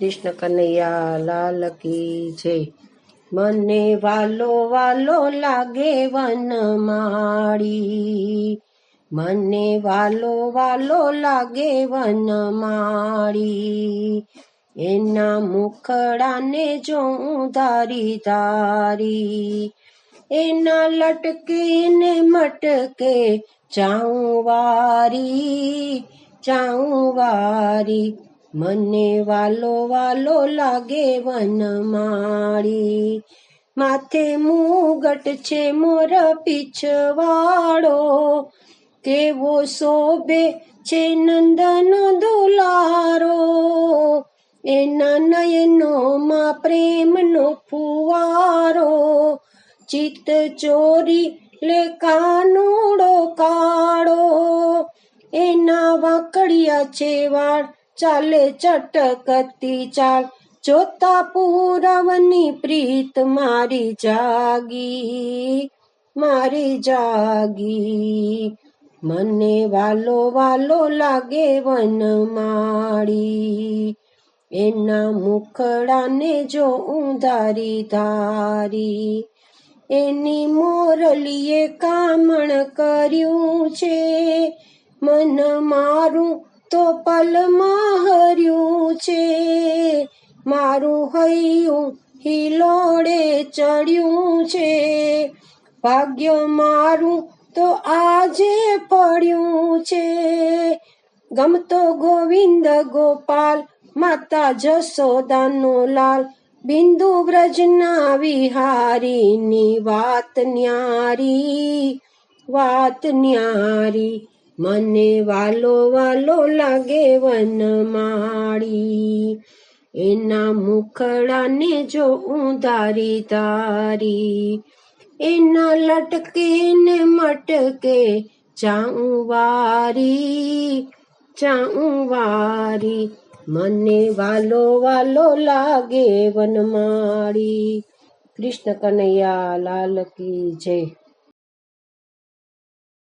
કૃષ્ણ કનૈયા લાલ કી છે મને વાલો વાલો લાગે વનમાળી મને વાલો વાલો લાગે વનમાળી એના મુખડાને જોઉં ધારી ધારી. એના લટકે ને મટકે જાઉં વારી જાઉં વારી. મને વાલો વાલો લાગે વનમાળી માથે મુગટ છે મોર પીછવાડો. કેવો શોભે છે નંદનો દુલારો. એના નયનોમાં પ્રેમનો ફુવારો. ચિત્ત ચોરી લે કાનુડો કાળો. એના વાકડિયા છે વાળ ચાલે ચટકતી ચાલ. જોતા પૂરવની પ્રીત મારી જાગી મારી જાગી. મને વાલો વાલો લાગે વન માળી. એના મુખડાને જો ઉધારી ધારી. એની મોરલીએ કામણ કર્યું છે. મન મારું તો પલમાં હર્યું છે. મારું હૈયું હિલોડે ચડ્યું છે. ભાગ્ય મારું તો આજે પડ્યું છે. ગમતો ગોવિંદ ગોપાલ, માતા જસોદાનો લાલ, બિંદુ વ્રજના વિહારીની વાત ન્યારી વાત ન્યારી. મને વાલો વાલો લાગે વનમાળી એના મુખડાને જો ઉધારી તારી. એના લટકે ને મટકે ચાઉં વારી ચાઉં વારી. મને વાલો વાલો લાગે વનમાળી કૃષ્ણ કનૈયા લાલ કી જય.